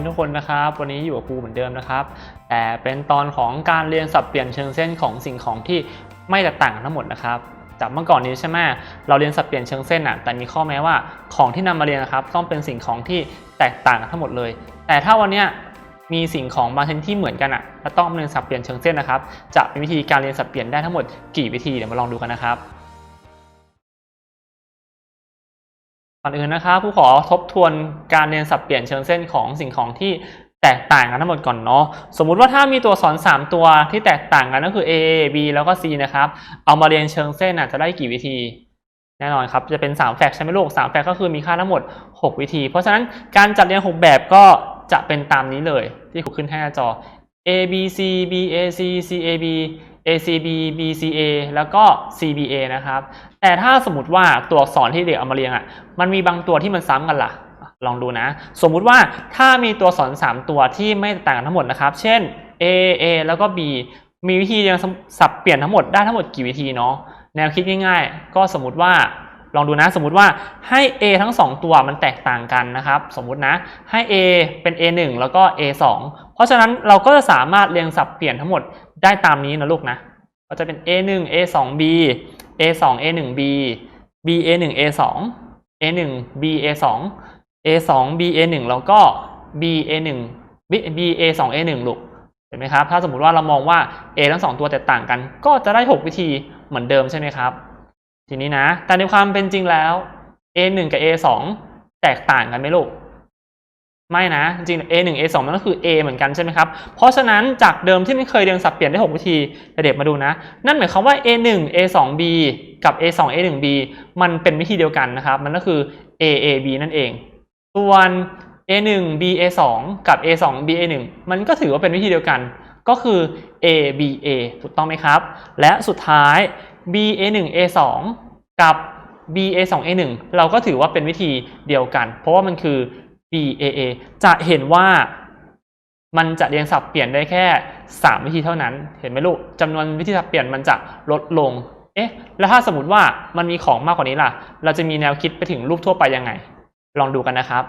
ียนทุกคนนะครับ วันนี้อยู่กับครูเหมือนเดิมนะครับ แต่เป็นตอนของการเรียนสับเปลี่ยนเชิงเส้นของสิ่งของที่ไม่แตกต่างกันทั้งหมดนะครับจากเมื่อก่อนนี้ใช่ไหมเราเรียนสับเปลี่ยนเชิงเส้นอะแต่มีข้อแม้ว่าของที่นำมาเรียนนะครับ ต้องเป็นสิ่งของที่แตกต่างกันทั้งหมดเลย แต่ถ้าวันนี้มีสิ่งของบางชนิดที่เหมือนกันอะและต้องเรียนสับเปลี่ยนเชิงเส้นนะครับ จะเป็นวิธีการเรียนสับเปลี่ยนได้ทั้งหมดกี่วิธีเดี๋ยวมาลองดูกันนะครับ ก่อนอื่นนะครับผู้ขอทบทวนการเรียนสับเปลี่ยนเชิงเส้นของสิ่งของที่แตกต่างกันทั้งหมดก่อนเนาะสมมุติว่าถ้ามีตัวสอักษร3ตัวที่แตกต่างกันก็คือ A B แล้วก็ C นะครับ เอามาเรียนเชิงเส้นน่ะจะได้กี่วิธี แน่นอนครับ จะเป็น 3 แฟกใช่ไหมลูก3แฟกก็คือมีค่าทั้งหมด 6 วิธี เพราะฉะนั้นการจัดเรียน6แบบก็จะเป็นตามนี้เลย ที่ครูขึ้นให้หน้าจอ A B C B A C C A B A C B B C A แล้วก็ C B A นะครับ แต่ถ้าสมมติว่าตัวอักษรที่เด็กเอามาเรียงอะ มันมีบางตัวที่มันซ้ำกันล่ะ ลองดูนะ สมมุติว่าถ้ามีตัวอักษร3ตัวที่ไม่ต่างกันทั้งหมดนะครับ เช่น A A แล้วก็ B มีวิธีเรียงสับเปลี่ยนทั้งหมดได้ทั้งหมดกี่วิธีเนาะ แนวคิดง่ายๆ ก็สมมติว่าลองดูนะ สมมุติว่าให้ A ทั้ง 2 ตัวมันแตกต่างกันนะครับ สมมุตินะ ให้ A เป็น A 1แล้วก็ A 2เพราะฉะนั้นเราก็จะสามารถเรียงสับเปลี่ยนทั้งหมดได้ตามนี้นะลูกนะ ก็จะเป็น A 1 A 2 B A 2 A 1 B B A 1 A 2 A 1 B A 2 A 2 B A 1แล้วก็ B A 1 B B A 2 A 1ลูกเห็นไหมครับ ถ้าสมมุติว่าเรามองว่า A ทั้งสองตัวแตกต่างกัน ก็จะได้ 6 วิธีเหมือนเดิมใช่ไหมครับ ทีนี้นะ แต่ในความเป็นจริงแล้ว A 1กับ A 2แตกต่างกันไหมลูก ไม่นะ จริง A 1 A 2มันก็คือ A เหมือนกันใช่ไหมครับ เพราะฉะนั้นจากเดิมที่ไม่เคยเรียนสับเปลี่ยนได้ 6 วิธีเด็กมาดูนะ นั่นหมายความว่า A 1 A 2 B กับ A 2 A 1 B มันเป็นวิธีเดียวกันนะครับ มันก็คือ A A B นั่นเอง ส่วน A 1 B A 2กับ A 2 B A 1มันก็ถือว่าเป็นวิธีเดียวกัน ก็คือ A B A ถูกต้องไหมครับ และสุดท้าย B A 1 A 2กับ B A 2 A 1เราก็ถือว่าเป็นวิธีเดียวกัน เพราะว่ามันคือ B A A จะเห็นว่ามันจะเรียงสับเปลี่ยนได้แค่ 3 วิธีเท่านั้น เห็นไหมลูกจำนวนวิธีสับเปลี่ยนมันจะลดลง เอ๊ะ แล้วถ้าสมมติว่ามันมีของมากกว่านี้ล่ะ เราจะมีแนวคิดไปถึงรูปทั่วไปยังไง ลองดูกันนะครับ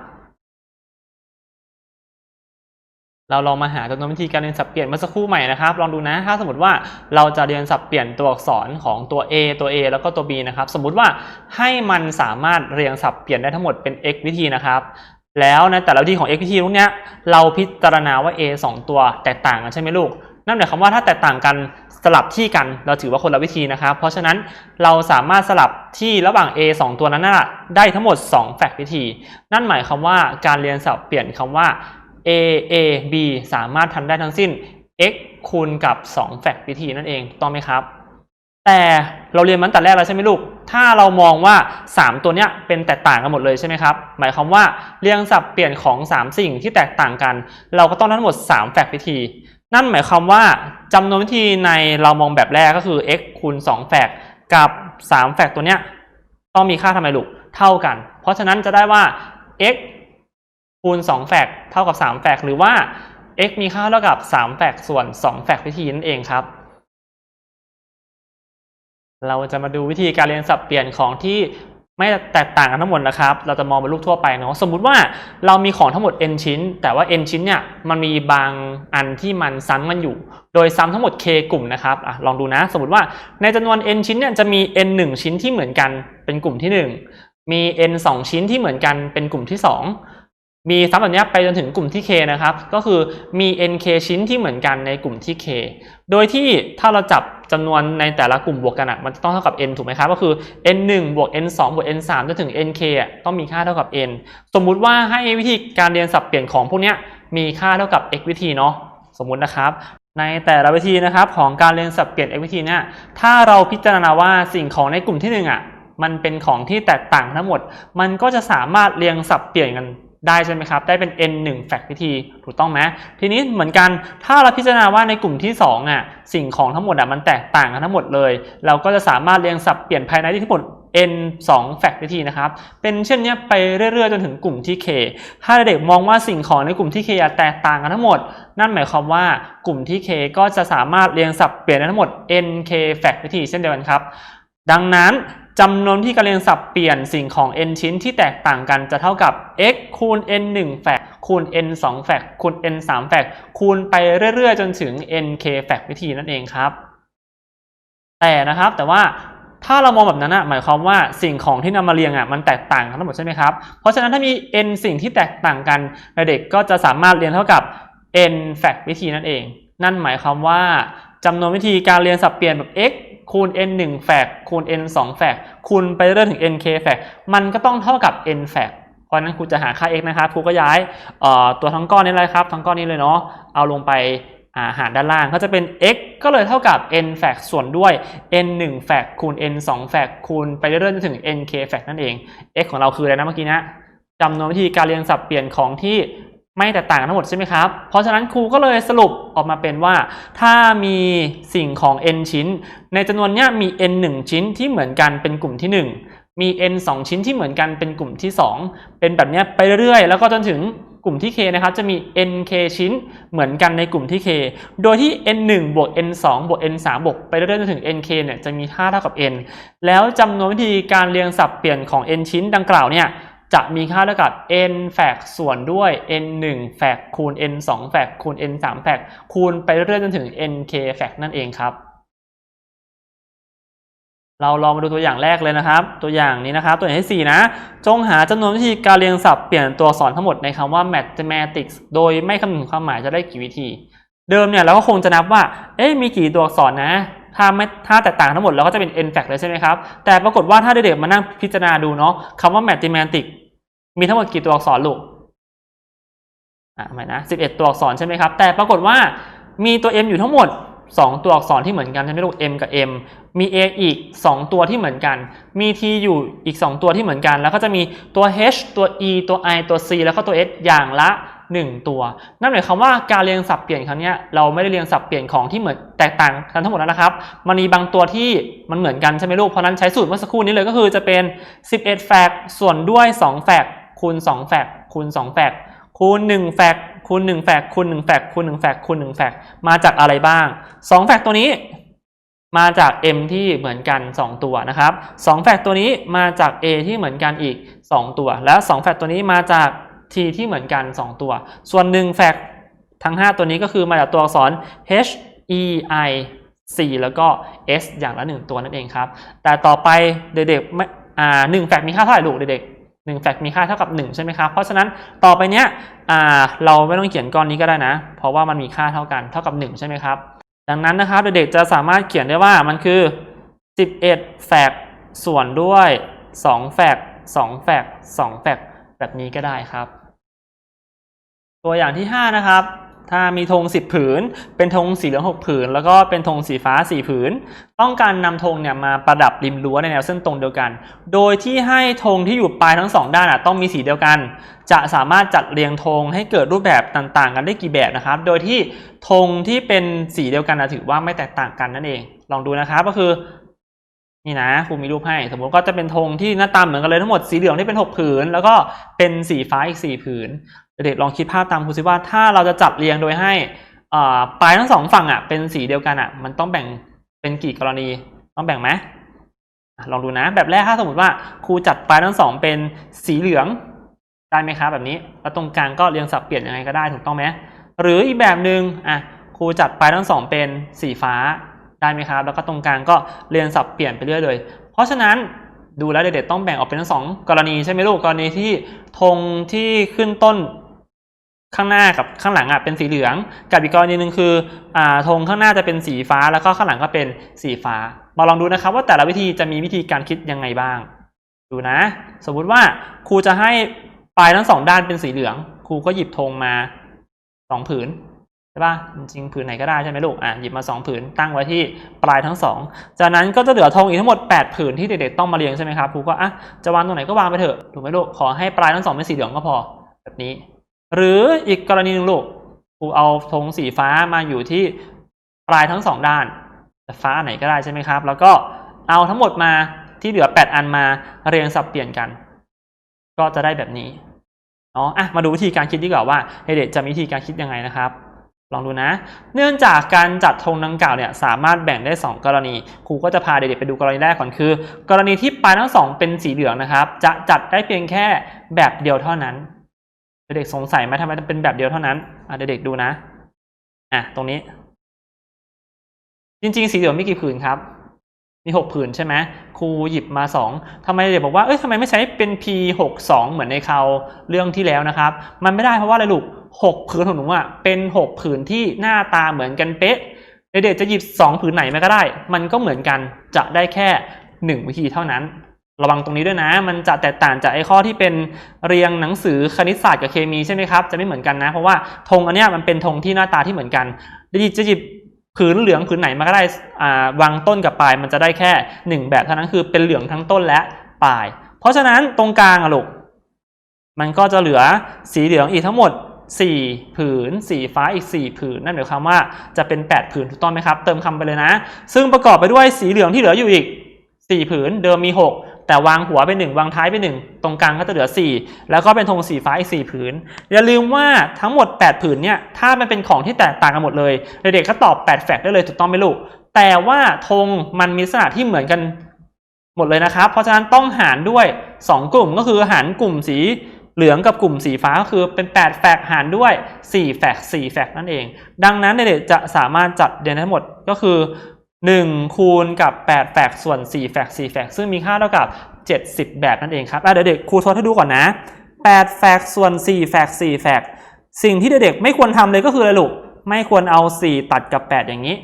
เราลองมาหาจำนวนวิธีการเรียนสับเปลี่ยนเมื่อสักครู่ใหม่นะครับ ลองดูนะ ถ้าสมมติว่าเราจะเรียนสับเปลี่ยนตัวอักษรของตัว A ตัว A แล้วก็ตัว B นะครับ สมมุติว่าให้มันสามารถเรียงสับเปลี่ยนได้ทั้งหมดเป็น x วิธีนะครับ แล้วในแต่ละวิธีของ x วิธีพวกเนี้ยเราพิจารณาว่า a 2 ตัวแตกต่างกันใช่ไหมลูก นั่นหมายความว่าถ้าแตกต่างกันสลับที่กันเราถือว่าคนละวิธีนะครับ เพราะฉะนั้นเราสามารถสลับที่ระหว่าง a 2 ตัวนั้นได้ทั้งหมด 2 แฟกต์วิธี นั่นหมายความว่าการเรียนสับเปลี่ยนคำว่า a a b สามารถทำได้ทั้งสิ้น x คูณกับ 2 แฟกต์วิธีนั่นเอง ต้องไหมครับ แต่เราเรียนมันแต่แรกแล้วใช่ไหมลูก ถ้าเรามองว่า 3 ตัวเนี้ยเป็นแตกต่างกันหมดเลยใช่ไหมครับ หมายความว่าเรียงสับเปลี่ยนของ 3 สิ่งที่แตกต่างกัน เราก็ต้องทั้งหมด 3 แฟกต์วิธี นั่นหมายความว่าจำนวนวิธีในเรามองแบบแรกก็คือ x คูณ2แฟกต์กับ 3 แฟกต์ตัวเนี้ยต้องมีค่าทำไมลูก เท่ากัน เพราะฉะนั้นจะได้ว่า x คูณ2แฟกต์เท่ากับ3แฟกต์หรือว่า x มีค่าเท่ากับ3แฟกต์ส่วน2แฟกต์วิธีนั่นเองครับ เราจะมาดูวิธีการเรียนสับเปลี่ยนของที่ไม่แตกต่างกันทั้งหมดนะครับ เราจะมองเป็นรูปทั่วไปเนาะ สมมุติว่าเรามีของทั้งหมด n ชิ้น แต่ว่า n ชิ้นเนี่ยมันมีบางอันที่มันซ้ำกันอยู่ โดยซ้ำทั้งหมด k กลุ่มนะครับอะลองดูนะ สมมติว่าในจำนวน n ชิ้นเนี่ยจะมี n 1 ชิ้นที่เหมือนกันเป็นกลุ่มที่ 1 มี n 2 ชิ้นที่เหมือนกันเป็นกลุ่มที่ 2 มีซ้ำแบบนี้ไปจนถึงกลุ่มที่ k นะครับ ก็คือมี nk ชิ้นที่เหมือนกันในกลุ่มที่ k โดยที่ถ้าเราจับจำนวนในแต่ละกลุ่มบวกกันอะมันจะต้องเท่ากับ n ถูกไหมครับ ก็คือ n 1บวก n 2บวก n 3จนถึง nk อะต้องมีค่าเท่ากับ n สมมุติว่าให้วิธีการเรียนสับเปลี่ยนของพวกนี้มีค่าเท่ากับ x วิธีเนาะสมมุตินะครับ ในแต่ละวิธีนะครับของการเรียนสับเปลี่ยน x วิธีเนี่ยถ้าเราพิจารณาว่าสิ่งของในกลุ่มที่หนึ่งอะมันเป็นของที่แตกต่างทั้งหมด มันก็จะสามารถเรียงสับเปลี่ยนกัน ได้ใช่ไหมครับ ได้เป็น n 1แฟกต์วิธีถูกต้องไหมทีนี้เหมือนกันถ้าเราพิจารณาว่าในกลุ่มที่2อะสิ่งของทั้งหมดอะมันแตกต่างกันทั้งหมดเลย เราก็จะสามารถเรียงสับเปลี่ยนภายในที่ทั้งหมด n 2แฟกต์วิธีนะครับ เป็นเช่นนี้ไปเรื่อยๆ จนถึงกลุ่มที่ k ถ้าเด็กมองว่าสิ่งของในกลุ่มที่ k แตกต่างกันทั้งหมด นั่นหมายความว่ากลุ่มที่ k ก็จะสามารถเรียงสับเปลี่ยนได้ทั้งหมด nk แฟกต์วิธีเช่นเดียวกันครับ ดังนั้นจำนวนที่การเรียงสับเปลี่ยนสิ่งของ n ชิ้นที่แตกต่างกันจะเท่ากับ x คูณ n 1แฟกคูคูณ n 2แฟกคูณ n 3แฟกคูณไปเรื่อย ๆ จนถึง nk แฟกวิธีนั่นเองครับ แต่นะครับแต่ว่าถ้าเรามองแบบนั้นอะหมายความว่าสิ่งของที่นำมาเรียงอะมันแตกต่างกันทั้งหมดใช่ไหมครับ เพราะฉะนั้นถ้ามี n สิ่งที่แตกต่างกันเด็กก็จะสามารถเรียนเท่ากับ n แฟกวิธีนั่นเอง นั่นหมายความว่าจำนวนวิธีการเรียนสับเปลี่ยนแบบ x คูณ n 1แฟกคูณ n 2แฟกคูณไปเรื่อยถึง nk แฟกมันก็ต้องเท่ากับ n แฟกเพราะนั้นครูจะหาค่า x นะครับครูก็ย้ายตัวทั้งก้อนนี้เลยครับ ทั้งก้อนนี้เลยเนาะเอาลงไปาหารด้านล่างก็จะเป็น x ก็เลยเท่ากับ n แฟกส่วนด้วย n 1แฟกคูณ n 2แฟกคูณไปเรื่อยจนถึง nk แฟกนั่นเอง x ของเราคืออะไรนะเมื่อกี้นะจำนวนวิธีการเรียงสับเปลี่ยนของที่ ไม่แตกต่างกันทั้งหมดใช่ไหมครับ เพราะฉะนั้นครูก็เลยสรุปออกมาเป็นว่า ถ้ามีสิ่งของ n ชิ้น ในจำนวนนี้มี n 1 ชิ้นที่เหมือนกันเป็นกลุ่มที่ 1 มี n 2 ชิ้นที่เหมือนกันเป็นกลุ่มที่ 2 เป็นแบบนี้ไปเรื่อยๆ แล้วก็จนถึงกลุ่มที่ k นะครับจะมี nk ชิ้นเหมือนกันในกลุ่มที่ k โดยที่ n 1บวก n 2บวก n 3บวกไปเรื่อยๆจนถึง nk เนี่ยจะมีค่าเท่ากับ n แล้วจำนวนวิธีการเรียงสับเปลี่ยนของ n ชิ้นดังกล่าวเนี่ย จะมีค่าเท่ากับ n แฟกส่วนด้วย n 1แฟกคูณ n 2แฟกคูณ n 3แฟกคูณไปเรื่อยๆจนถึง nk แฟกนั่นเองครับ เราลองมาดูตัวอย่างแรกเลยนะครับ ตัวอย่างนี้นะครับ ตัวอย่างที่ 4 นะ จงหาจำนวนวิธีการเรียงศัพท์เปลี่ยนตัวอักษรทั้งหมดในคำว่า mathematics โดยไม่คำนึงถึงความหมายจะได้กี่วิธี เดิมเนี่ยเราก็คงจะนับว่า เอ๊ะมีกี่ตัวอักษรนะถ้าไม่ถ้าแตกต่างทั้งหมดเราก็จะเป็น n fact เลยใช่ไหมครับ แต่ปรากฏว่าถ้าเด็กๆมานั่งพิจารณาดูเนาะคำว่า mathematics มีทั้งหมดกี่ตัวอักษรลูกอะทำไมนะ11ตัวอักษรใช่ไหมครับ แต่ปรากฏว่ามีตัว m อยู่ทั้งหมด 2 ตัวอักษรที่เหมือนกันใช่ไหมลูก m กับ m มี a อีก 2 ตัวที่เหมือนกัน มี t อยู่อีก 2 ตัวที่เหมือนกัน แล้วก็จะมีตัว h ตัว e ตัว i ตัว c แล้วก็ตัว s อย่างละ 1 ตัว นั่นหมายความว่าการเรียงสับเปลี่ยนครั้งนี้เราไม่ได้เรียงสับเปลี่ยนของที่เหมือนแตกต่างกันทั้งหมดแล้วนะครับ มันมีบางตัวที่มันเหมือนกันใช่ไหมลูก เพราะนั้นใช้สูตรเมื่อสักครู่นี้เลยก็คือจะเป็น 11 แฟกส่วนด้วย 2 แฟก คูณ2แฟกคูณ2แฟกคูณ1แฟกคูณ1แฟกคูณ1แฟกคูณ1แฟกคูณ1แฟกมาจากอะไรบ้าง2แฟกตัวนี้มาจาก m ที่เหมือนกัน 2 ตัวนะครับ2แฟกตัวนี้มาจาก a ที่เหมือนกันอีก 2 ตัว และ2แฟกตัวนี้มาจาก t ที่เหมือนกัน 2 ตัว ส่วน1แฟกทั้ง 5 ตัวนี้ก็คือมาจากตัวอักษร h e i c แล้วก็ s อย่างละ 1 ตัวนั่นเองครับ แต่ต่อไปเด็กๆไม่อ่า1แฟกมีค่าเท่าไหร่ลูกเด็กๆ 1แฟกมีค่าเท่ากับ 1 ใช่ไหมครับ เพราะฉะนั้นต่อไปเนี้ยเราไม่ต้องเขียนก้อนนี้ก็ได้นะ เพราะว่ามันมีค่าเท่ากันเท่ากับ 1 ใช่ไหมครับ ดังนั้นนะครับเด็กๆจะสามารถเขียนได้ว่ามันคือ 11แฟกส่วนด้วย2แฟก2แฟก2แฟกแบบนี้ก็ได้ครับ ตัวอย่างที่ 5 นะครับ ถ้ามีธง10 ผืน เป็นธงสีเหลือง6ผืน แล้วก็เป็นธงสีฟ้า 4 ผืน ต้องการนำธงเนี่ยมาประดับริมรั้วในแนวเส้นตรงเดียวกัน โดยที่ให้ธงที่อยู่ปลายทั้งสองด้านอะต้องมีสีเดียวกัน จะสามารถจัดเรียงธงให้เกิดรูปแบบต่างๆ กันได้กี่แบบนะครับ โดยที่ธงที่เป็นสีเดียวกันนะถือว่าไม่แตกต่างกันนั่นเอง ลองดูนะครับก็คือนี่นะครูมีรูปให้ สมมติก็จะเป็นธงที่หน้าตาเหมือนกันเลยทั้งหมดสีเหลืองที่เป็น 6 ผืน แล้วก็เป็นสีฟ้าอีก 4 ผืน เด็กลองคิดภาพตามครูซิว่าถ้าเราจะจัดเรียงโดยให้ปลายทั้งสองฝั่งอะเป็นสีเดียวกันอะ มันต้องแบ่งเป็นกี่กรณีต้องแบ่งไหมอลองดูนะ แบบแรกถ้าสมมติว่าครูจัดปลายทั้งสองเป็นสีเหลืองได้ไหมครับแบบนี้แล้วตรงกลางก็เรียงสับเปลี่ยนยังไงก็ได้ถูกต้องไหมหรืออีกแบบหนึ่งอะครูจัดปลายทั้งสองเป็นสีฟ้าได้ไหมครับ แล้วก็ตรงกลางก็เรียงสับเปลี่ยนไปเรื่อยเลย เพราะฉะนั้นดูแล้วเด็กๆต้องแบ่งออกเป็นทั้งสองกรณีใช่ไหมลูกกรณีที่ธงที่ขึ้นต้น ข้างหน้ากับข้างหลังอะเป็นสีเหลือง กับอีกกรณีหนึ่งคืออ่าธงข้างหน้าจะเป็นสีฟ้าแล้วก็ข้างหลังก็เป็นสีฟ้า มาลองดูนะครับว่าแต่ละวิธีจะมีวิธีการคิดยังไงบ้าง ดูนะ สมมุติว่าครูจะให้ปลายทั้งสองด้านเป็นสีเหลือง ครูก็หยิบธงมาสองผืนใช่ป่ะจริงๆผืนไหนก็ได้ใช่ไหมลูกอะหยิบมาสองผืนตั้งไว้ที่ปลายทั้งสองจากนั้นก็จะเหลือธงอีกทั้งหมด 8 ผืนที่เด็กๆต้องมาเรียงใช่ไหมครับครูก็อะจะวางตรงไหนก็วางไปเถอะถูกไหมลูกขอให้ปลายทั้งสองเป็นสีเหลืองก็พอ แบบนี้ หรืออีกกรณีหนึ่งลูกครูเอาธงสีฟ้ามาอยู่ที่ปลายทั้งสองด้านจะฟ้าไหนก็ได้ใช่ไหมครับ แล้วก็เอาทั้งหมดมาที่เหลือ 8 อันมาเรียงสับเปลี่ยนกัน ก็จะได้แบบนี้เนาะอะมาดูวิธีการคิดดีกว่าว่าเด็กๆจะมีวิธีการคิดยังไงนะครับ ลองดูนะ เนื่องจากการจัดธงดังกล่าวเนี่ยสามารถแบ่งได้ 2 กรณี ครูก็จะพาเด็กๆไปดูกรณีแรกก่อนคือ กรณีที่ปลายทั้งสองเป็นสีเหลืองนะครับ จะจัดได้เพียงแค่แบบเดียวเท่านั้น เด็กสงสัยไหมทำไมต้องเป็นแบบเดียวเท่านั้นอะเด็กดูนะอะตรงนี้ จริง ๆ สีเหลืองมีกี่ผืนครับ มีหกผืนใช่ไหมครูหยิบมาสองทำไมเด็กบอกว่าเอ้ยทำไมไม่ใช้เป็น P หกสองเหมือนในคราวเรื่องที่แล้วนะครับ มันไม่ได้เพราะว่าอะไรลูกหกผืนของหนูอะเป็นหกผืนที่หน้าตาเหมือนกันเป๊ะเด็กๆจะหยิบสองผืนไหนมาก็ได้ มันก็เหมือนกันจะได้แค่หนึ่งวิธีเท่านั้น ระวังตรงนี้ด้วยนะ มันจะแตกต่างจากไอ้ข้อที่เป็นเรียงหนังสือคณิตศาสตร์กับเคมีใช่ไหมครับจะไม่เหมือนกันนะ เพราะว่าธงอันเนี้ยมันเป็นธงที่หน้าตาที่เหมือนกันจะหยิบผืนเหลืองผืนไหนมาก็ได้วางต้นกับปลายมันจะได้แค่หนึ่งแบบเท่านั้นคือเป็นเหลืองทั้งต้นและปลาย เพราะฉะนั้นตรงกลางอะลูกมันก็จะเหลือสีเหลืองอีกทั้งหมด 4 ผืน สีฟ้าอีก 4 ผืน นั่นหมายความว่าจะเป็น 8 ผืนถูกต้องไหมครับ เติมคำไปเลยนะ ซึ่งประกอบไปด้วยสีเหลืองที่เหลืออยู่อีก 4 ผืน เดิมมี 6 แต่วางหัวไป1วางท้ายไป1ตรงกลางก็จะเหลือ 4 แล้วก็เป็นธงสีฟ้าอีก 4 ผืน อย่าลืมว่าทั้งหมด 8 ผืนเนี่ยถ้ามันเป็นของที่แตกต่างกันหมดเลยเด็กๆก็ตอบ 8 แฟกต์ได้เลยถูกต้องไหมลูก แต่ว่าธงมันมีลักษณะที่เหมือนกันหมดเลยนะครับ เพราะฉะนั้นต้องหารด้วย 2 กลุ่มก็คือหารกลุ่มสีเหลืองกับกลุ่มสีฟ้าก็คือเป็น 8 แฟกต์หารด้วย 4 แฟกต์4แฟกต์นั่นเอง ดังนั้นเด็กๆจะสามารถจัดเรียนทั้งหมดก็คือ 1 คูณกับ 8 แฟกส่วน 4 แฟก4แฟกซึ่งมีค่าเท่ากับ 70 แบบนั่นเองครับเดี๋ยวเด็กครูทดให้ดูก่อนนะ 8 แฟกส่วน 4 แฟก4แฟกสิ่งที่เด็กๆไม่ควรทำเลยก็คืออะไรลูก ไม่ควรเอา 4 ตัดกับ 8 อย่างนี้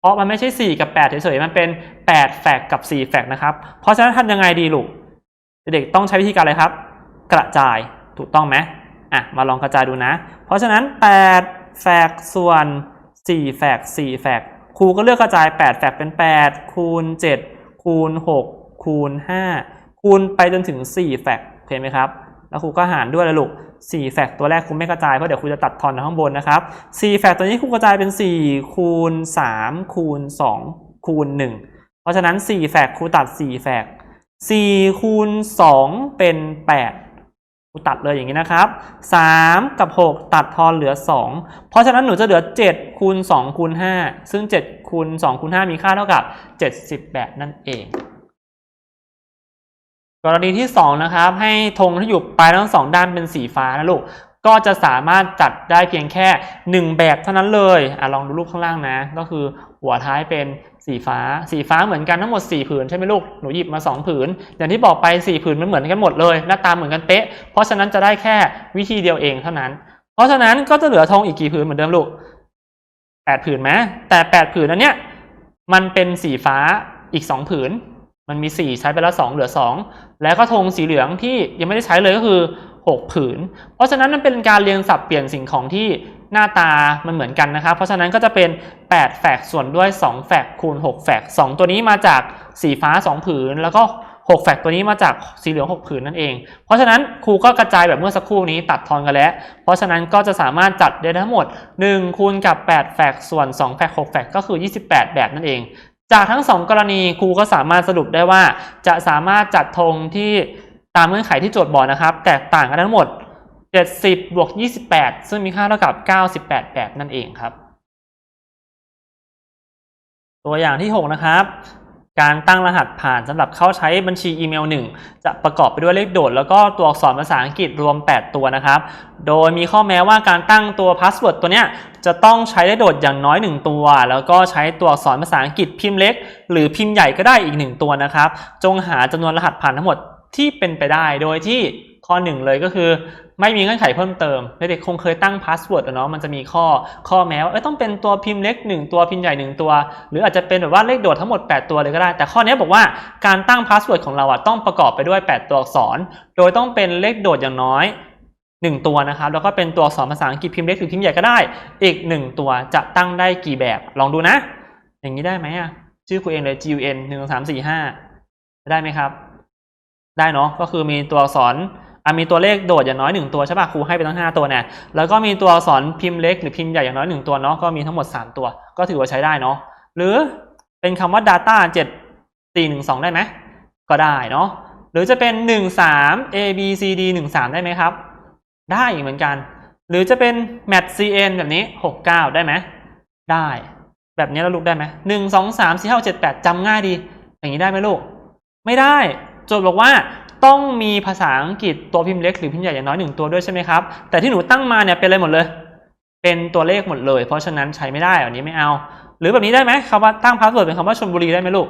เพราะมันไม่ใช่ 4 กับ 8 เฉยๆ มันเป็น 8 แฟกกับ 4 แฟกนะครับ เพราะฉะนั้นทำยังไงดีลูก เด็กๆต้องใช้วิธีการอะไรครับ กระจาย ถูกต้องไหมอะ มาลองกระจายดูนะ เพราะฉะนั้น 8 แฟกส่วน 4 แฟก4แฟก ครูก็เลือกกระจาย 8 แฟกเป็น 8 คูณ 7 คูณ 6 คูณ 5 คูณไปจนถึง 4 แฟกต์โอเคไหมครับ แล้วครูก็หารด้วยเลยลูก 4 แฟกตัวแรกครูไม่กระจายเพราะเดี๋ยวครูจะตัดทอนข้างบนนะครับ 4 แฟกตัวนี้ครูกระจายเป็น 4 คูณ 3 คูณ 2 คูณ 1 เพราะฉะนั้น 4 แฟกครูตัด 4 แฟก4คูณ 2 เป็น 8 ตัดเลยอย่างนี้นะครับ 3 กับ 6 ตัดทอนเหลือ 2 เพราะฉะนั้นหนูจะเหลือ 7 คูณ 2 คูณ 5 ซึ่ง 7 คูณ 2 คูณ 5 มีค่าเท่ากับ70แบบนั่นเอง กรณีที่ 2 นะครับ ให้ธงที่อยู่ปลายทั้งสองด้านเป็นสีฟ้านะลูก ก็จะสามารถจัดได้เพียงแค่ 1 แบบเท่านั้นเลยอะลองดูรูปข้างล่างนะ ก็คือหัวท้ายเป็น สีฟ้า สีฟ้าเหมือนกันทั้งหมด 4 ผืนใช่ไหมลูก หนูหยิบมา 2 ผืน อย่างที่บอกไป 4 ผืนมันเหมือนกันหมดเลย หน้าตาเหมือนกันเป๊ะ เพราะฉะนั้นจะได้แค่วิธีเดียวเองเท่านั้น เพราะฉะนั้นก็จะเหลือธงอีกกี่ผืนเหมือนเดิมลูก 8 ผืนไหมแต่ 8 ผืนนั้นเนี่ยมันเป็นสีฟ้าอีก 2 ผืน มันมี 4 ใช้ไปแล้ว 2 เหลือ 2 แล้วก็ธงสีเหลืองที่ยังไม่ได้ใช้เลยก็คือ 6 ผืน เพราะฉะนั้นมันเป็นการเรียงสับเปลี่ยนสิ่งของที่หน้าตามันเหมือนกันนะครับ เพราะฉะนั้นก็จะเป็น 8แฟกส่วนด้วย 2แฟกคูณ 6แฟก2 ตัวนี้มาจากสีฟ้า 2 ผืน แล้วก็ 6แฟกตัวนี้มาจากสีเหลือง 6 ผืนนั่นเอง เพราะฉะนั้นครูก็กระจายแบบเมื่อสักครู่นี้ตัดทอนกันแล้ว เพราะฉะนั้นก็จะสามารถจัดได้ทั้งหมด 1 คูณกับ 8แฟกส่วน 2แฟก6แฟกก็คือ 28 แบบนั่นเอง จากทั้ง 2 กรณีครูก็สามารถสรุปได้ว่า จะสามารถจัดธงที่ ตามเงื่อนไขที่โจทย์บอกนะครับ แตกต่างกันทั้งหมด 70บวก28 ซึ่งมีค่าเท่ากับ 98 แบบนั่นเองครับ ตัวอย่างที่ 6 นะครับ การตั้งรหัสผ่านสำหรับเข้าใช้บัญชีอีเมล 1 จะประกอบไปด้วยเลขโดด แล้วก็ตัวอักษรภาษาอังกฤษรวม 8 ตัวนะครับ โดยมีข้อแม้ว่าการตั้งตัวพาสเวิร์ดตัวเนี้ยจะต้องใช้เลขโดดอย่างน้อย 1 ตัว แล้วก็ใช้ตัวอักษรภาษาอังกฤษพิมพ์เล็ก หรือพิมพ์ใหญ่ก็ได้อีก 1 ตัวนะครับ จงหาจำนวนรหัสผ่านทั้งหมด ที่เป็นไปได้โดยที่ข้อ1เลยก็คือ ไม่มีเงื่อนไขเพิ่มเติมเด็กๆคงเคยตั้งพาสเวิร์ดเนาะมันจะมีข้อข้อแม้ว่าต้องเป็นตัวพิมพ์เล็ก 1 ตัวพิมพ์ใหญ่ 1 ตัว หรืออาจจะเป็นแบบว่าเลขโดดทั้งหมด 8 ตัวเลยก็ได้ แต่ข้อนี้บอกว่าการตั้งพาสเวิร์ดของเราอะต้องประกอบไปด้วย 8 ตัวอักษร โดยต้องเป็นเลขโดดอย่างน้อย1ตัวนะครับแล้วก็เป็นตัวอักษรภาษาอังกฤษพิมพ์เล็กหรือพิมพ์ใหญ่ก็ได้ อีก1ตัวจะตั้งได้กี่แบบ ลองดูนะ อย่างนี้ได้ไหมอะชื่อครูเองเลย G U N 1 2 3 4 5ได้ไหมครับ ได้เนาะก็คือมีตัวอักษรอะมีตัวเลขโดดอย่างน้อยหนึ่งตัวใช่ป่ะครูให้ไปทั้ง 5 ตัวเนี่ยแล้วก็มีตัวอักษรพิมพ์เล็กหรือพิมพ์ใหญ่อย่างน้อยหนึ่งตัวเนาะก็มีทั้งหมด 3 ตัว ก็ถือว่าใช้ได้เนาะหรือเป็นคำว่า data 7 4 1 2 ได้ไหมก็ได้เนาะหรือจะเป็น 1 3 a b c d 1 3 ได้ไหมครับ ได้อีกเหมือนกัน หรือจะเป็น mat cn แบบนี้ 6 9 ได้ไหมได้ แบบนี้เราลูกได้ไหมหนึ่งสองสามสี่ห้าเจ็ดแปดจำง่ายดี อย่างนี้ได้ไหมลูก ไม่ได้ จทย์บอกว่าต้องมีภาษาอังกฤษตัวพิมพ์เล็กหรือพิมพ์ใหญ่อย่างน้อยหนึ่งตัวด้วยใช่ไหมครับ แต่ที่หนูตั้งมาเนี่ยเป็นอะไรหมดเลย เป็นตัวเลขหมดเลย เพราะฉะนั้นใช้ไม่ได้อันนี้ไม่เอา หรือแบบนี้ได้ไหมคำว่าตั้งพาสเวิร์ดเป็นคำว่าชลบุรีได้ไหมลูก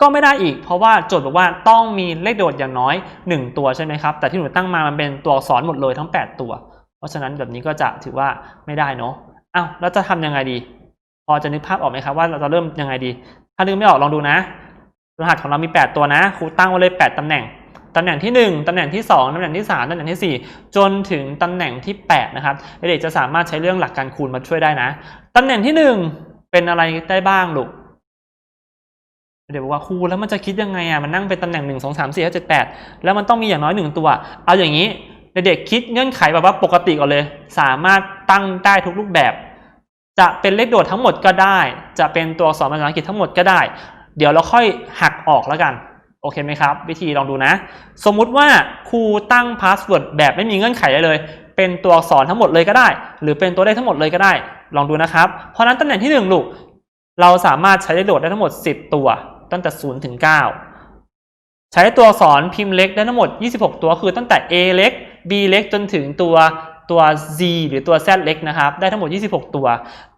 ก็ไม่ได้อีก เพราะว่าโจทย์บอกว่าต้องมีเลขโดดอย่างน้อย 1 ตัวใช่ไหมครับ แต่ที่หนูตั้งมามันเป็นตัวอักษรหมดเลยทั้ง 8 ตัว เพราะฉะนั้นแบบนี้ก็จะถือว่าไม่ได้เนาะอ้าวแล้วจะทำยังไงดี พอจะนึกภาพออกไหมครับว่าเราจะเริ่มยังไงดี ถ้านึกไม่ออกลองดูนะ รหัสของเรามี 8 ตัวนะครูตั้งไว้เลย 8 ตำแหน่งตำแหน่งที่ 1 ตำแหน่งที่ 2 ตำแหน่งที่ 3 ตำแหน่งที่ 4 จนถึงตำแหน่งที่ 8 นะครับเด็กๆจะสามารถใช้เรื่องหลักการคูณมาช่วยได้นะ ตำแหน่งที่ 1 เป็นอะไรได้บ้างลูกเดี๋ยวบอกว่าครูแล้วมันจะคิดยังไงอะมันนั่งเป็นตำแหน่งหนึ่งสองสามสี่ห้าเจ็ดแล้วมันต้องมีอย่างน้อยหนึ่งตัว เอาอย่างนี้เด็กๆคิดเงื่อนไขแบบว่าปกติก่อนเลย สามารถตั้งได้ทุกรูปแบบ จะเป็นเลขโดดทั้งหมดก็ได้ จะเป็นตัวอักษรภาษาอังกฤษทั้งหมดก็ได้ เดี๋ยวเราค่อยหักออกแล้วกัน โอเคไหมครับ วิธีลองดูนะ สมมุติว่าครูตั้งพาสเวิร์ดแบบไม่มีเงื่อนไขไเลย เป็นตัวอักษรทั้งหมดเลยก็ได้ หรือเป็นตัวเลขทั้งหมดเลยก็ได้ ลองดูนะครับ เพราะนั้นตำแหน่งที่หนึ่งลูก เราสามารถใช้เลขโดดได้ทั้งหมด 10 ตัว ตั้งแต่0ถึง9 ใช้ตัวอักษรพิมพ์เล็กได้ทั้งหมด 26 ตัวคือตั้งแต่ A เล็ก B เล็กจนถึงตัวตัว Z หรือตัว Z เล็กนะครับ ได้ทั้งหมด 26 ตัว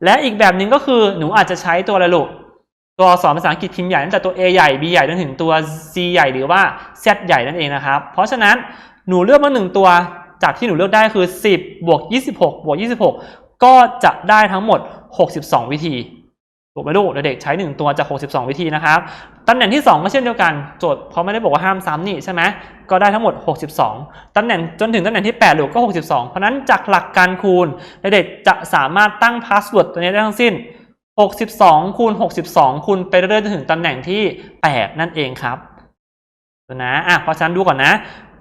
และอีกแบบหนึ่งก็คือหนูอาจจะใช้ตัวอะไรลูก ตัวอักษรภาษาอังกฤษพิมพ์ใหญ่ตั้งแต่ตัว A ใหญ่ B ใหญ่จนถึงตัว Z ใหญ่หรือว่า Z ใหญ่นั่นเองนะครับ เพราะฉะนั้นหนูเลือกมาหนึ่งตัวจากที่หนูเลือกได้คือ 10 บวก 26 บวก 26 ก็จะได้ทั้งหมด 62 วิธีถูกไหมลูกเด็กใช้ 1 ตัวจาก 62 วิธีนะครับตำแหน่งที่ 2 ก็เช่นเดียวกันโจทย์เพราะไม่ได้บอกว่าห้ามซ้ำนี่ใช่ไหมก็ได้ทั้งหมด 62ตำแหน่งจนถึงตำแหน่งที่8ลูกก็ 62 เพราะนั้นจากหลักการคูณเด็กจะสามารถตั้งพาสเวิร์ดตัวนี้ได้ทั้งสิ้น 62คูณ62คูณไปเรื่อยๆจนถึงตำแหน่งที่ 8 นั่นเองครับนะอะเพราะฉะนั้นดูก่อนนะ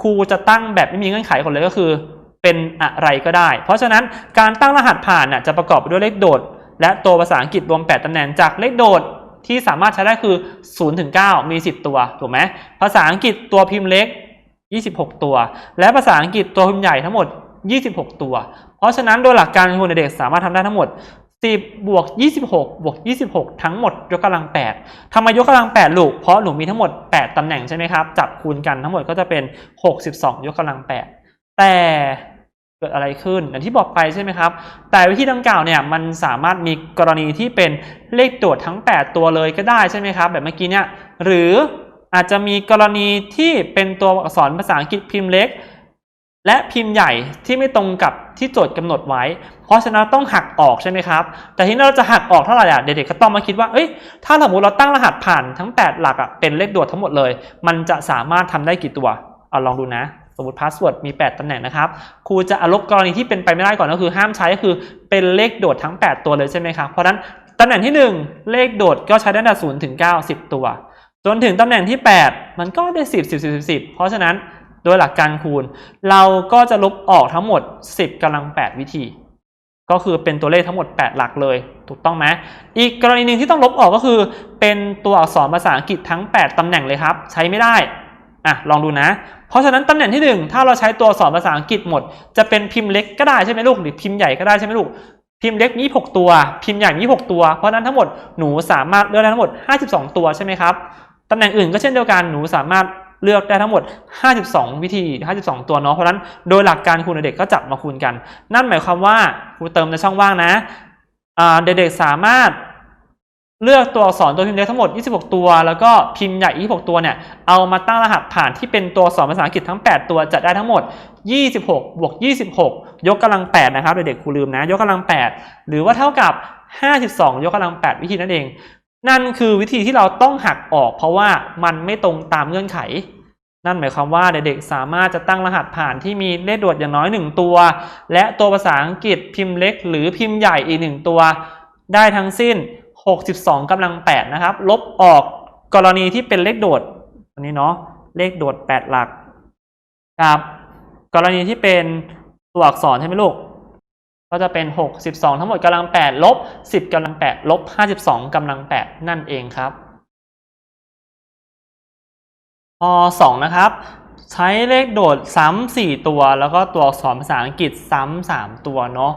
ครูจะตั้งแบบไม่มีเงื่อนไขก่อนเลยก็คือ เป็นอะไรก็ได้ เพราะฉะนั้นการตั้งรหัสผ่านน่ะจะประกอบไปด้วยเลขโดด และตัวภาษาอังกฤษรวม 8ตำแหน่งจากเลขโดดที่สามารถใช้ได้คือ0ถึง9มี 10 ตัวถูกไหมภาษาอังกฤษตัวพิมพ์เล็ก 26 ตัว และภาษาอังกฤษตัวพิมพ์ใหญ่ทั้งหมด 26 ตัว เพราะฉะนั้นโดยหลักการคุณเด็กสามารถทำได้ทั้งหมด 10บวก26บวก26ทั้งหมดยกกำลัง8ทำไมยกกำลัง8ลูก เพราะหนูมีทั้งหมด8ตำแหน่งใช่ไหมครับ จับคูณกันทั้งหมดก็จะเป็น62ยกกำลัง8แต่เกิดอะไรขึ้นอย่างที่บอกไปใช่ไหมครับ แต่วิธีดังกล่าวเนี่ยมันสามารถมีกรณีที่เป็นเลขโดดทั้ง 8 ตัวเลยก็ได้ใช่ไหมครับ แบบเมื่อกี้เนี่ยหรืออาจจะมีกรณีที่เป็นตัวอักษรภาษาอังกฤษพิมพ์เล็ก และพิมพ์ใหญ่ที่ไม่ตรงกับ ที่โจทย์กำหนดไว้ เพราะฉะนั้นต้องหักออกใช่ไหมครับ แต่ทีนี้เราจะหักออกเท่าไหร่อะเด็กๆก็ต้องมาคิดว่าเอ้ยถ้าสมมติเราตั้งรหัสผ่านทั้ง 8 หลักอะเป็นเลขโดดทั้งหมดเลย มันจะสามารถทำได้กี่ตัวเอาลองดูนะสมมติพาสเวิร์ดมี 8ตำแหน่งนะครับ ครูจะเอาลบกรณีที่เป็นไปไม่ได้ก่อนก็คือห้ามใช้ก็คือเป็นเลขโดดทั้ง 8 ตัวเลยใช่ไหมครับ เพราะฉะนั้นตำแหน่งที่ 1 เลขโดดก็ใช้ได้ตั้งแต่0ถึง9 10ตัว จนถึงตำแหน่งที่ 8 มันก็ได้ 10 10 10 10 เพราะฉะนั้น โดยหลักการคูณ เราก็จะลบออกทั้งหมด 10กำลัง 8 วิธี ก็คือเป็นตัวเลขทั้งหมด 8 หลักเลย ถูกต้องไหมอีกกรณีหนึ่งที่ต้องลบออกก็คือ เป็นตัวอักษรภาษาอังกฤษทั้ง 8ตำแหน่งเลยครับ ใช้ไม่ได้อะลองดูนะ เพราะฉะนั้นตำแหน่งที่ 1 ถ้าเราใช้ตัวอักษรภาษาอังกฤษหมด จะเป็นพิมพ์เล็กก็ได้ใช่ไหมลูกหรือพิมพ์ใหญ่ก็ได้ใช่ไหมลูกพิมพ์เล็กมี 6 ตัว พิมพ์ใหญ่มี 6 ตัว เพราะฉะนั้นทั้งหมดหนูสามารถเลือกได้ทั้งหมด 52 ตัวใช่ไหมครับตำแหน่งอื่นก็เช่นเดียวกันหนูสามารถ เลือกได้ทั้งหมด 52 วิธี 52 ตัวเนาะเพราะนั้นโดยหลักการคูณเด็กก็จับมาคูณกัน นั่นหมายความว่าครูเติมในช่องว่างนะเด็กๆสามารถเลือกตัวอักษรตัวพิมพ์เล็กทั้งหมด 26 ตัว แล้วก็พิมพ์ใหญ่ 26 ตัวเนี่ย เอามาตั้งรหัสผ่านที่เป็นตัวอักษรภาษาอังกฤษทั้ง 8 ตัวจะได้ทั้งหมด 26 บวก 26 ยกกำลัง 8 นะครับ เด็กๆครูลืมนะ ยกกำลัง 8 หรือว่าเท่ากับ 52 ยกกำลัง 8 วิธีนั่นเอง นั่นคือวิธีที่เราต้องหักออก เพราะว่ามันไม่ตรงตามเงื่อนไข นั่นหมายความว่าเด็กๆสามารถจะตั้งรหัสผ่านที่มีเลขโดดอย่างน้อย 1 ตัว และตัวภาษาอังกฤษพิมพ์เล็ก หรือพิมพ์ใหญ่อีก 1 ตัว ได้ทั้งสิ้น 62กำลัง 8 นะครับ ลบออกกรณีที่เป็นเลขโดดอันนี้เนาะเลขโดด 8 หลักกับ กรณีที่เป็นตัวอักษรใช่ไหมลูก ก็จะเป็น62ทั้งหมดกำลัง 8 ลบ 10กำลัง 8 ลบ 52กำลัง 8 นั่นเองครับข้อ2นะครับ ใช้เลขโดดซ้ำ4ตัว แล้วก็ตัวอักษรภาษาอังกฤษซ้ำ3ตัวเนาะ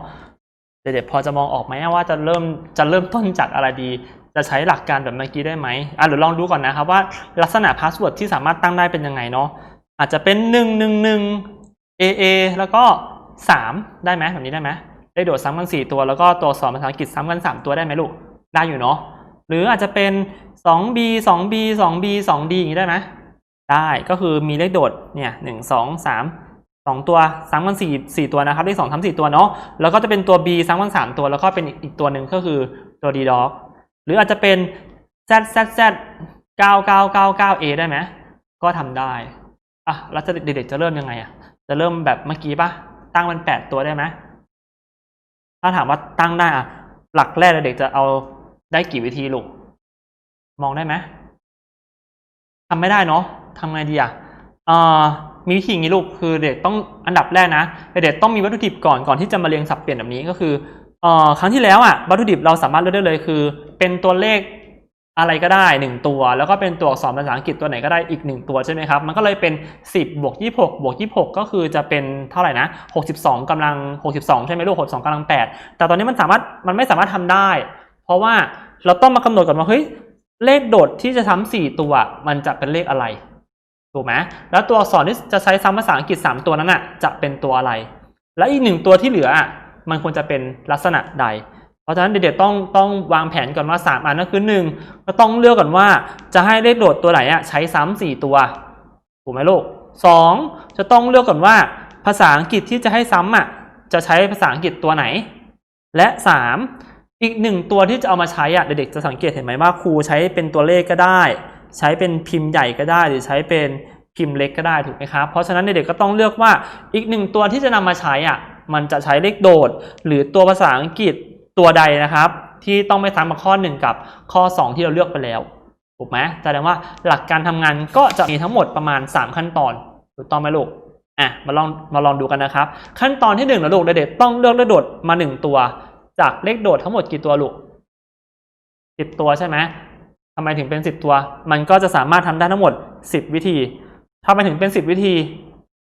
เด็กๆพอจะมองออกไหมว่าจะเริ่มจะเริ่มต้นจากอะไรดี จะใช้หลักการแบบเมื่อกี้ได้ไหมอะเดี๋ยวลองดูก่อนนะครับว่าลักษณะพาสเวิร์ดที่สามารถตั้งได้เป็นยังไงเนาะอาจจะเป็นหนึ่งหนึ่งหนึ่ง AA แล้วก็สามได้ไหมแบบนี้ได้ไหม ได้โดดซ้ำกันสี่ตัว แล้วก็ตัวสอนภาษาอังกฤษซ้ำกันสามตัวได้ไหมลูก ได้อยู่เนาะ หรืออาจจะเป็น 2b 2b 2b 2d อย่างนี้ได้ไหมได้ ก็คือมีเลขโดดเนี่ยหนึ่งสองสามสองตัวซ้ำกันสี่สี่ตัวนะครับเลขสองซ้ำสี่ตัวเนาะ แล้วก็จะเป็นตัว b ซ้ำกันสามตัว แล้วก็เป็นอีกตัวหนึ่งก็คือตัว d dog หรืออาจจะเป็น z z z เก้าเก้าเก้าเก้า a ได้ไหม ก็ทำได้ อะ แล้วจะเด็กๆจะเริ่มยังไงอะ จะเริ่มแบบเมื่อกี้ปะตั้งมันแปดตัวได้ไหม ถ้าถามว่าตั้งได้อะหลักแรกเด็กจะเอาได้กี่วิธีลูก มองได้ไหมทำไม่ได้เนาะทำไงดีอะเออมีวิธีอย่างนี้ลูกคือเด็กต้องอันดับแรกนะเด็กต้องมีวัตถุดิบก่อนก่อนที่จะมาเรียงสับเปลี่ยนแบบนี้ก็คือเออครั้งที่แล้วอะวัตถุดิบเราสามารถเลือกได้เลยคือ เป็นตัวเลข อะไรก็ได้หนึ่งตัว แล้วก็เป็นตัวอักษรภาษาอังกฤษตัวไหนก็ได้อีกหนึ่งตัวใช่ไหมครับ มันก็เลยเป็น 10บวก26บวก26 ก็คือจะเป็นเท่าไหร่นะ62กำลัง 62 ใช่ไหมลูก62กำลัง 8 แต่ตอนนี้มันสามารถมันไม่สามารถทำได้ เพราะว่าเราต้องมากำหนดก่อนว่าเฮ้ยเลขโดดที่จะซ้ำสี่ตัว มันจะเป็นเลขอะไรถูกไหมแล้วตัวอักษรที่จะใช้ซ้ำภาษาอังกฤษ 3 ตัวนั้นอะจะเป็นตัวอะไร และอีกหนึ่งตัวที่เหลืออะมันควรจะเป็นลักษณะใด เพราะฉะนั้นเด็กๆต้องต้องวางแผนก่อนว่า 3 อันนั่นคือ1ก็ต้องเลือกก่อนว่าจะให้เลขโดดตัวไหนอะใช้ซ้ำสี่ตัวถูกไหมลูกสองจะต้องเลือกก่อนว่า ภาษาอังกฤษที่จะให้ซ้ำอะจะใช้ภาษาอังกฤษตัวไหน และสามอีกหนึ่งตัวที่จะเอามาใช้อะเด็กๆจะสังเกตเห็นไหมว่าครูใช้เป็นตัวเลขก็ได้ ใช้เป็นพิมพ์ใหญ่ก็ได้ หรือใช้เป็นพิมพ์เล็กก็ได้ถูกไหมครับ เพราะฉะนั้นเด็กๆก็ต้องเลือกว่าอีกหนึ่งตัวที่จะนำมาใช้อะมันจะใช้เลขโดด หรือตัวภาษาอังกฤษ ตัวใดนะครับ ที่ต้องไม่ซ้ำกับข้อ 1 กับข้อ 2 ที่เราเลือกไปแล้วถูกไหมแสดงว่าหลักการทำงานก็จะมีทั้งหมดประมาณ 3 ขั้นตอนถูกต้องไหมลูกอะมาลองมาลองดูกันนะครับ ขั้นตอนที่1นึ่งนะลูกเด็กๆต้องเลือกเลขโดดมา 1 ตัว จากเลขโดดทั้งหมดกี่ตัวลูกสิบตัวใช่ไหมทำไมถึงเป็น10ตัว มันก็จะสามารถทำได้ทั้งหมด10วิธี ถ้าไปถึงเป็น10วิธี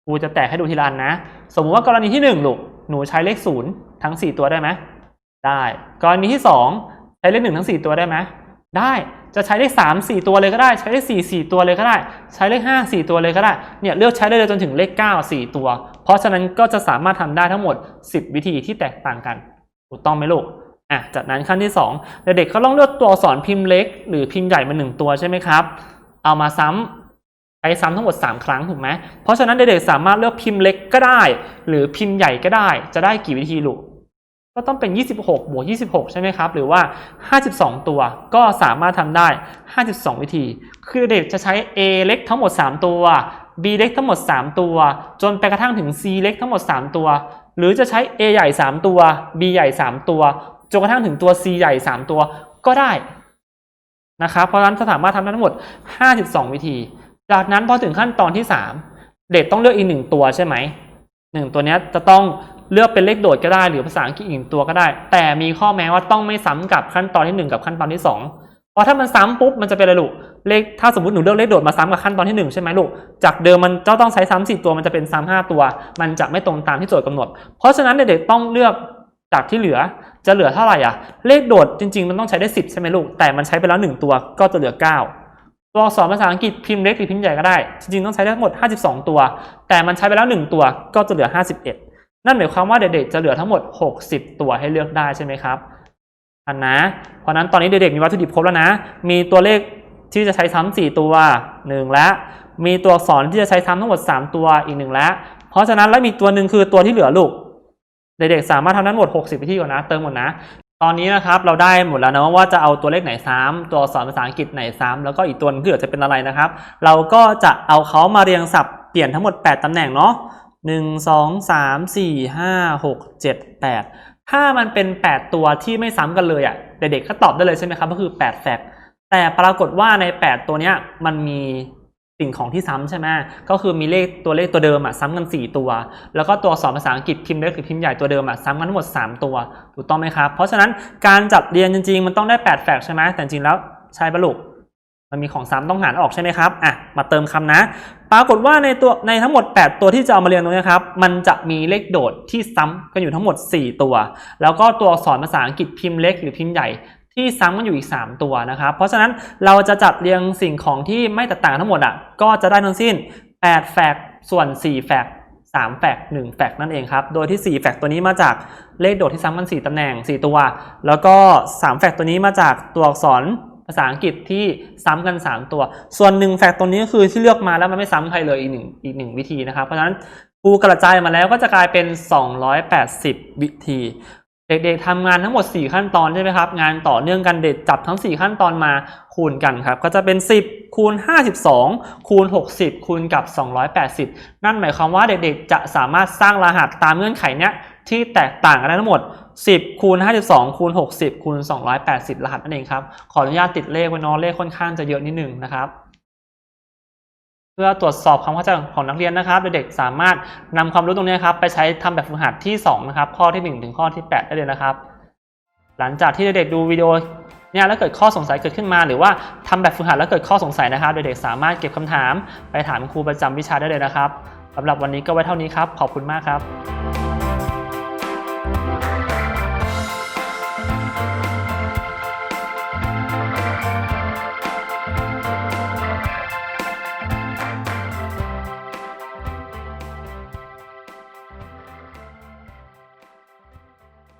ครูจะแตกให้ดูทีละอันนะ สมมุติว่ากรณีที่1ลูก หนูใช้เลขศูนย์ทั้ง4ตัวได้ไหม ได้กรณีที่ 2 ใช้เลขหนึ่งทั้ง 4 ตัวได้ไหมได้จะใช้เลข3 4 ตัวเลยก็ได้ ใช้เลข4 4 ตัวเลยก็ได้ ใช้เลข5 4 ตัวเลยก็ได้เนี่ยเลือกใช้ได้เลยจนถึงเลข 9 4 ตัว เพราะฉะนั้นก็จะสามารถทำได้ทั้งหมด 10 วิธีที่แตกต่างกันถูกต้องไหมลูกอะจากนั้นขั้นที่2เด็กๆก็ต้องเลือกตัวอักษรพิมพ์เล็ก หรือพิมพ์ใหญ่มา1ตัวใช่ไหมครับ เอามาซ้ำใช้ซ้ำทั้งหมด 3 ครั้งถูกไหมเพราะฉะนั้นเด็กๆสามารถเลือกพิมพ์เล็กก็ได้ หรือพิมพ์ใหญ่ก็ได้ จะได้กี่วิธีลูก ก็ต้องเป็น 26 บวก 26 ใช่ไหมครับ หรือว่า 52 ตัว ก็สามารถทำได้ 52 วิธี คือเด็กจะใช้ A เล็กทั้งหมด 3 ตัว B เล็กทั้งหมด 3 ตัว จนไปกระทั่งถึง C เล็กทั้งหมด 3 ตัว หรือจะใช้ A ใหญ่ 3 ตัว B ใหญ่ 3 ตัว จนกระทั่งถึงตัว C ใหญ่ 3 ตัว ก็ได้นะครับ เพราะฉะนั้นจะสามารถทำได้ทั้งหมด 52 วิธี จากนั้นพอถึงขั้นตอนที่ 3 เด็กต้องเลือกอีกหนึ่งตัวใช่ไหมหนึ่งตัวนี้จะต้อง เลือกเป็นเลขโดดก็ได้หรือภาษาอังกฤษอีกหนึ่งตัวก็ได้ แต่มีข้อแม้ว่าต้องไม่ซ้ำกับขั้นตอนที่ 1 กับขั้นตอนที่ 2 เพราะถ้ามันซ้ำปุ๊บมันจะเป็นอะไรลูกเลขถ้าสมมติหนูเลือกเลขโดดมาซ้ำกับขั้นตอนที่ 1 ใช่ไหมลูกจากเดิมมันจะต้องใช้ซ้ำสี่ตัวมันจะเป็นซ้ำห้าตัว มันจะไม่ตรงตามที่โจทย์กำหนด เพราะฉะนั้นเด็กๆต้องเลือกจากที่เหลือจะเหลือเท่าไหร่อะ เลขโดดจริง ๆ มันต้องใช้ได้ 10 ใช่ไหมลูก แต่มันใช้ไปแล้ว 1 ตัวก็จะเหลือ 9 ตัวอักษรภาษาอังกฤษพิมพ์เล็กหรือพิมพ์ใหญ่ก็ได้ จริง ๆ ต้องใช้ได้ทั้งหมด 52 ตัว แต่มันใช้ไปแล้ว 1 ตัวก็จะเหลือ 51 นั่นหมายความว่าเด็กๆจะเหลือทั้งหมด 60 ตัวให้เลือกได้ใช่ไหมครับอันนะเพราะนั้นตอนนี้เด็กๆมีวัตถุดิบครบแล้วนะ มีตัวเลขที่จะใช้ซ้ำ4ตัว 1 แล้วมีตัวอักษรที่จะใช้ซ้ำทั้งหมด 3 ตัวอีก 1 แล้วเพราะฉะนั้นแล้วมีตัวหนึ่งคือตัวที่เหลือลูก เด็กๆสามารถทำได้นหมด 60 วิธีก่อนนะ เติมหมดนะ ตอนนี้นะครับเราได้หมดแล้วนะว่าจะเอาตัวเลขไหนซ้ำตัวอักษรภาษาอังกฤษไหนซ้ำแล้วก็อีกตัวนึงที่เหลือจะเป็นอะไรนะครับ เราก็จะเอาเขามาเรียงสับเปลี่ยนทั้งหมด 8ตำแหน่งเนาะ 1 2 3 4 5 6 7 8 ถ้ามันเป็น 8 ตัวที่ไม่ซ้ำกันเลยอะ่ะเด็กๆก็ตอบได้เลยใช่ไหมครับ ก็คือ 8 แฟกแต่ปรากฏว่าใน 8 ตัวเนี้ยมันมีสิ่งของที่ซ้ำใช่ไหมก็คือมีเลขตัวเลขตัวเดิมอะซ้ำกัน 4 ตัว แล้วก็ตัวสอักษรภาษาอังกฤษพิมพ์เล็กหรือพิมพ์ใหญ่ตัวเดิมอะซ้ำกันทั้งหมด 3 ตัว ถูกต้องไหมครับ เพราะฉะนั้นการจับเรียงจริง ๆ มันต้องได้ 8 แฟกใช่ไหมแต่จริงๆแล้วใช่ปะลูก มันมีของซ้ำต้องหารออกใช่ไหมครับอะมาเติมคำนะ ปรากฏว่าในตัวในทั้งหมด 8 ตัวที่จะเอามาเรียงตรงนี้ครับ มันจะมีเลขโดดที่ซ้ำกันอยู่ทั้งหมด 4 ตัว แล้วก็ตัวอักษรภาษาอังกฤษพิมพ์เล็กหรือพิมพ์ใหญ่ที่ซ้ำกันอยู่อีก 3 ตัวนะครับ เพราะฉะนั้นเราจะจัดเรียงสิ่งของที่ไม่แตกต่างทั้งหมดอะก็จะได้ทั้งสิ้น 8 แฟกส่วน 4 แฟก3แฟก1แฟกนั่นเองครับ โดยที่ 4 แฟกตัวนี้มาจากเลขโดดที่ซ้ำกัน 4ตำแหน่ง 4 ตัว แล้วก็ 3 แฟกตัวนี้มาจากตัวอักษร ภาษาอังกฤษที่ซ้ำกัน 3 ตัว ส่วน1แฟกตัวนี้ก็คือที่เลือกมาแล้วมันไม่ซ้ำใครเลยอีกหนึ่งอีกหนึ่งวิธีนะครับ เพราะฉะนั้นครูกระจายมาแล้วก็จะกลายเป็น 280 วิธี เด็กๆทำงานทั้งหมด 4 ขั้นตอนใช่ไหมครับ งานต่อเนื่องกันเด็กจับทั้ง 4 ขั้นตอนมาคูณกันครับ ก็จะเป็น 10 คูณ 52 คูณ 60 คูณกับ 280 นั่นหมายความว่าเด็กๆ จะสามารถสร้างรหัสตามเงื่อนไขเนี้ย ที่แตกต่างกันได้ทั้งหมด 10 คูณ 52 คูณ 60 คูณ 280 รหัสนั่นเองครับ ขออนุญาตติดเลขไว้เนอะเลขค่อนข้างจะเยอะนิดหนึ่งนะครับเพื่อตรวจสอบความเข้าใจของนักเรียนนะครับ เด็กๆสามารถนำความรู้ตรงนี้ครับไปใช้ทำแบบฝึกหัดที่ 2 นะครับ ข้อที่ 1 ถึงข้อที่ 8 ได้เลยนะครับ หลังจากที่เด็กๆดูวิดีโอเนี่ยแล้วเกิดข้อสงสัยเกิดขึ้นมา หรือว่าทำแบบฝึกหัดแล้วเกิดข้อสงสัยนะครับ เด็กๆสามารถเก็บคำถาม ไปถามครูประจำวิชาได้เลยนะครับสำหรับวันนี้ก็ไว้เท่านี้ครับ ขอบคุณมากครับ